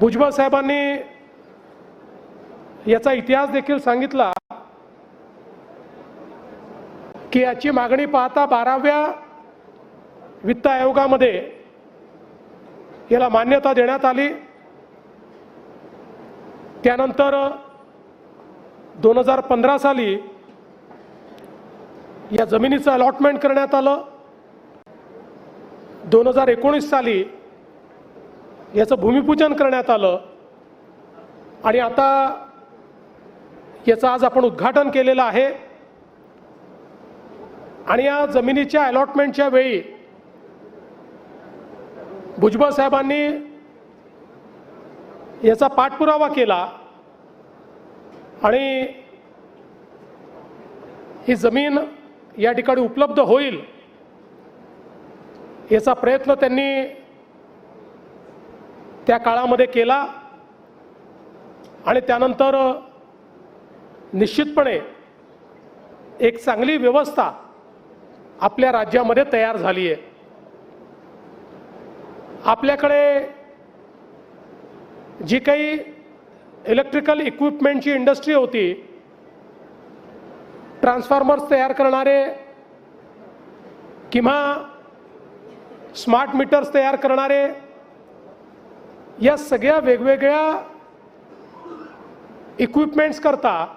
भुजबळ साहेबांनी याचा इतिहास देखील सांगितला की याची मागणी पाहता बाराव्या वित्त आयोगामध्ये याला मान्यता देण्यात आली. त्यानंतर दोन हजार पंधरा साली या जमिनीचं अलॉटमेंट करण्यात आलं. दोन हजार एकोणीस साली याचं भूमिपूजन करण्यात आलं. आणि आता याचं आज आपण उद्घाटन केलेलं आहे. आणि या जमिनीच्या अलॉटमेंटच्या वेळी भुजबळ साहेबांनी याचा पाठपुरावा केला. आणि ही जमीन या ठिकाणी उपलब्ध होईल याचा प्रयत्न त्यांनी त्या काळामध्ये केला. आणि त्यानंतर निश्चितपणे एक चांगली व्यवस्था आपल्या राज्यामध्ये तयार झाली आहे आपल्याकडे जी काही इलेक्ट्रिकल इक्विपमेंटची इंडस्ट्री होती ट्रान्सफॉर्मर्स तयार करणारे किंवा स्मार्ट मीटर्स तयार करणारे या सगळ्या वेगवेगळ्या इक्विपमेंट्स करता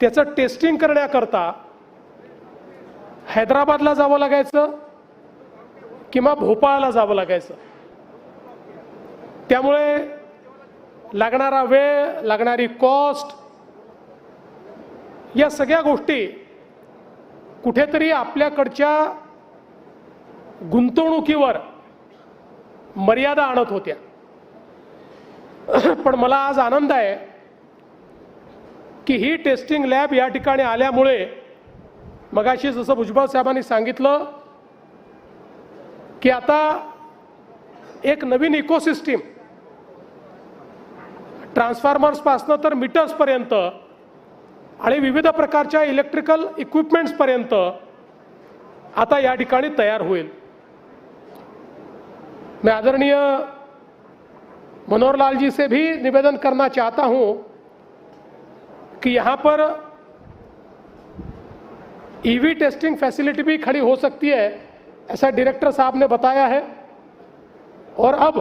त्याचं टेस्टिंग करण्याकरता हैदराबादला जावं लागायचं किंवा भोपाळला जावं लागायचं. त्यामुळे लागणारा वेळ लागणारी कॉस्ट या सगळ्या गोष्टी कुठेतरी आपल्याकडच्या गुंतवणुकीवर मर्यादा आणत होत्या. पण मला आज आनंद आहे की ही टेस्टिंग लॅब या ठिकाणी आल्यामुळे मगाशी जसं भुजबळ साहेबांनी सांगितलं की आता एक नवीन इकोसिस्टीम ट्रान्सफॉर्मर्सपासनं तर मीटर्सपर्यंत आणि विविध प्रकारच्या इलेक्ट्रिकल इक्विपमेंट्सपर्यंत आता या ठिकाणी तयार होईल. मैं आदरणीय मनोहर लाल जी से भी निवेदन करना चाहता हूँ कि यहाँ पर ईवी टेस्टिंग फैसिलिटी भी खड़ी हो सकती है, ऐसा डायरेक्टर साहब ने बताया है। और अब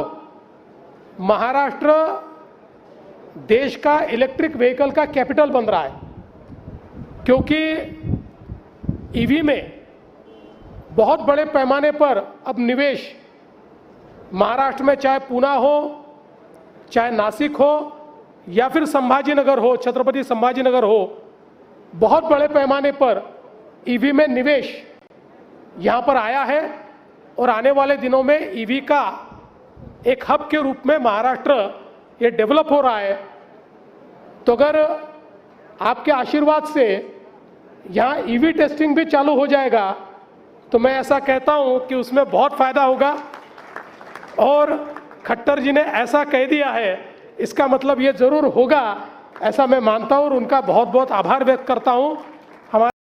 महाराष्ट्र देश का इलेक्ट्रिक व्हीकल का कैपिटल बन रहा है, क्योंकि ईवी में बहुत बड़े पैमाने पर अब निवेश महाराष्ट्र में चाहे पूना हो, चाहे नासिक हो, या फिर संभाजीनगर हो, छत्रपति संभाजीनगर हो, बहुत बड़े पैमाने पर ईवी में निवेश यहाँ पर आया है और आने वाले दिनों में ईवी का एक हब के रूप में महाराष्ट्र ये डेवलप हो रहा है। तो अगर आपके आशीर्वाद से यहाँ ईवी टेस्टिंग भी चालू हो जाएगा तो मैं ऐसा कहता हूँ कि उसमें बहुत फ़ायदा होगा। और खट्टर जी ने ऐसा कह दिया है इसका मतलब ये जरूर होगा ऐसा मैं मानता हूँ और उनका बहुत बहुत आभार व्यक्त करता हूँ। हमारे